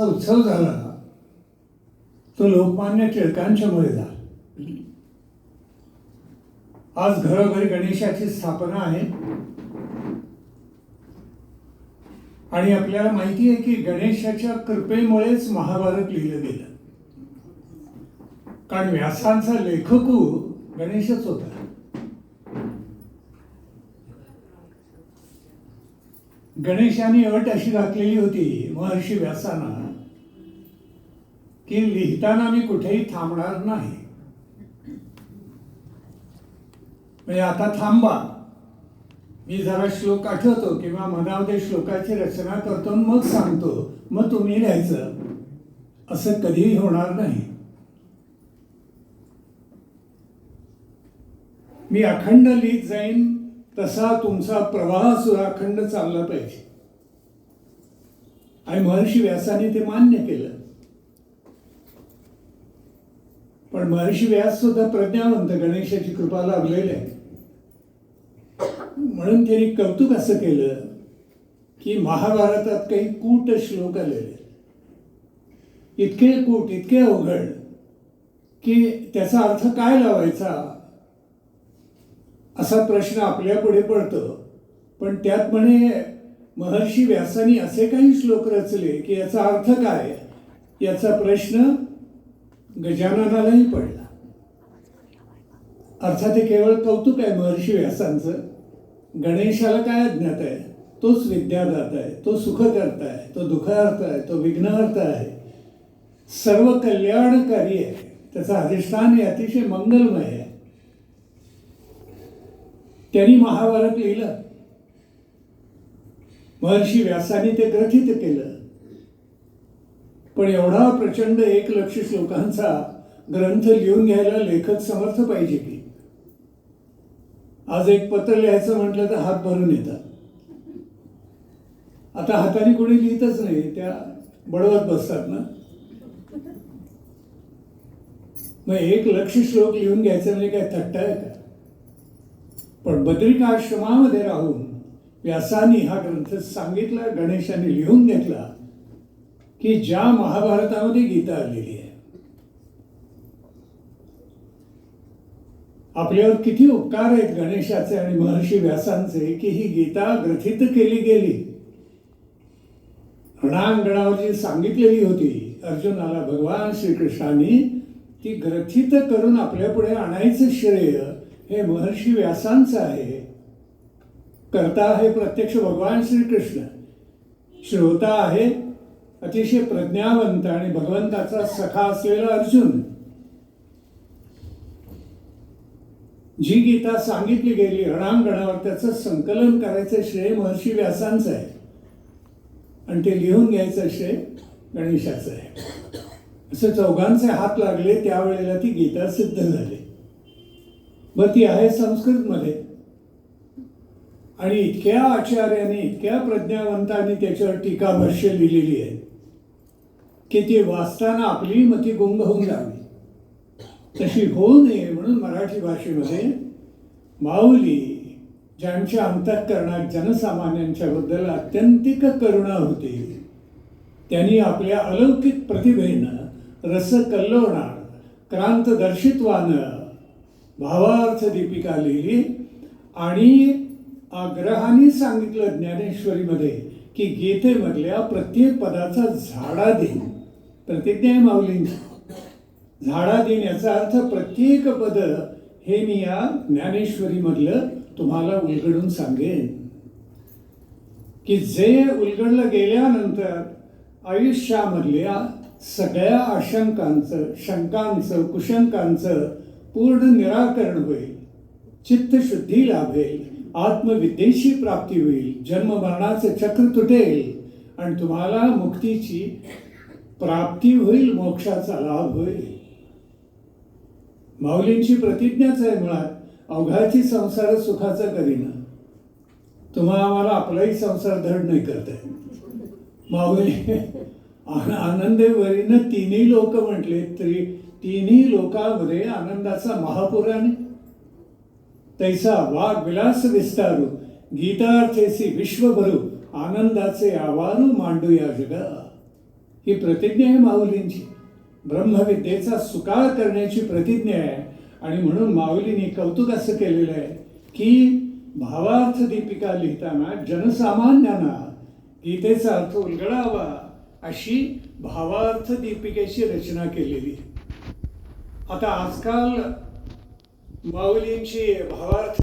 उत्सव झाला. तो लोकमान्य टिळकांच्यामुळे झाला. आज घरोघरी गणेशाची स्थापना आहे. आणि आपल्याला माहिती आहे की गणेशाच्या कृपेमुळेच महाभारत लिहिलं गेलं. कारण व्यासांचा लेखकू गणेशच होता. गणेशाने अट अशी घातलेली होती महर्षी व्यासांना. की लिहिताना मी कुठेही थांबणार नाही. म्हणजे आता थांबा. मी जरा श्लोक आठवतो किंवा मनामध्ये श्लोकाची रचना करतो मग सांगतो. मग तुम्ही लिहायचं. असं कधीही होणार नाही. मी अखंड लिहित जाईन तसा तुमचा प्रवाह सुद्धा अखंड चालला पाहिजे. आणि महर्षी व्यासाने ते मान्य केलं. पण महर्षी व्यास सुद्धा प्रज्ञावंत गणेशाची कृपा लाभलेली आहे. म्हणून त्यांनी कौतुक असं केलं की महाभारतात काही कूट श्लोक आलेले इतके कूट इतके अवघड की त्याचा अर्थ काय लावायचा असा प्रश्न आपल्या पुढे पडतो. पण त्यात म्हणे महर्षी व्यासानी असे काही श्लोक रचले की याचा अर्थ काय? याचा प्रश्न गजाननालाही पडला. अर्थात हे केवळ कौतुक आहे महर्षी व्यासांचं. गणेशाला काय अज्ञात आहे? तोच विद्यादाता आहे तो सुखकर्ता आहे तो दुःखार्थ आहे तो विघ्नहर्ता आहे. सर्व कल्याणकारी आहे. त्याचं अधिष्ठान हे अतिशय मंगलमय आहे. त्यांनी महाभारत लिहिलं. महर्षी व्यासाने ते ग्रथित केलं. पण एवढा प्रचंड एक लक्ष श्लोकांचा ग्रंथ लिहून घ्यायला लेखक समर्थ पाहिजे की? आज एक पत्र लिहायचं म्हटलं तर हात भरून येतात. आता हाताने कोणी लिहितच नाही त्या बडवत बसतात ना? मग एक लक्ष श्लोक लिहून घ्यायचं म्हणजे काय थट्टा आहे का? पण बद्रिकाश्रमामध्ये राहून व्यासानी हा ग्रंथ सांगितला गणेशाने लिहून घेतला की ज्या महाभारतामध्ये गीता आलेली आहे आपल्यावर किती उपकार आहेत गणेशाचे आणि महर्षी व्यासांचे की ही गीता ग्रथित केली गेली. रणांगणावर जी सांगितलेली होती अर्जुनाला भगवान श्रीकृष्णाने ती ग्रथित करून आपल्या पुढे आणायचं श्रेय हे महर्षी व्यासांचं आहे. करता आहे प्रत्यक्ष भगवान श्रीकृष्ण. श्रोता आहे अतिशय प्रज्ञावंत आणि भगवंताचा सखा असलेला अर्जुन. जी गीता सांगितली गेली रणांगणावर त्याचं संकलन करायचं श्रेय महर्षी व्यासांचं आहे. आणि ते लिहून घ्यायचं श्रेय गणेशाचं आहे. असं चौघांचे हात लागले त्यावेळेला ती गीता सिद्ध झाली. मग ती आहे संस्कृतमध्ये. आणि इतक्या आचार्याने इतक्या प्रज्ञावंतांनी त्याच्यावर टीका भाष्य लिहिलेली आहे की ती वाचताना आपली मती गुंग होऊन जावी तशी होऊ नये म्हणून मराठी भाषेमध्ये माऊली ज्यांच्या अंतःकरणात जनसामान्यांच्या बद्दल अत्यंतिक करुणा होती त्यांनी आपल्या अलौकिक प्रतिभेनं रस कल्लवणार क्रांत क्रांतदर्शित्वानं भावार्थ दीपिका लिहिली आणि आग्रहाने सांगितलं ज्ञानेश्वरीमध्ये की गीतेमधल्या प्रत्येक पदाचा झाडा देईन प्रतिज्ञा आहे माऊलींची झाडा देईन याचा अर्थ प्रत्येक पद हे मी या ज्ञानेश्वरीमधलं तुम्हाला उलगडून सांगेन. की जे उलगडलं गेल्यानंतर आयुष्यामधल्या सगळ्या आशंकांचं शंकांचं कुशंकांचं पूर्ण निराकरण होईल. चित्तशुद्धी लाभेल. आत्मविद्येची प्राप्ती होईल. जन्म मरणाचं चक्र तुटेल आणि तुम्हाला मुक्तीची प्राप्ती होईल मोक्षाचा लाभ होईल. माऊलींची प्रतिज्ञाच आहे मुळात अवघाची संसार सुखाचा करीना. तुम्हा आम्हाला आपलाही संसार धड नाही करताय. माऊली आनंदेवरीनं तिन्ही लोक म्हटले तरी तिन्ही लोकांमध्ये आनंदाचा महापुराने तैसा वाग विलास विस्तारू गीतार्थेसी विश्वभरू आनंदाचे आवारू मांडू या जगा ही प्रतिज्ञा आहे माऊलींची ब्रह्मविद्येचा सुकार करण्याची प्रतिज्ञा आहे आणि म्हणून माऊलींनी कौतुक असं केलेलं आहे की भावार्थ दीपिका लिहिताना जनसामान्यांना गीतेचा अर्थ उलगडावा अशी भावार्थ दीपिकेची रचना केलेली आहे. आता आजकाल माऊलींची भावार्थ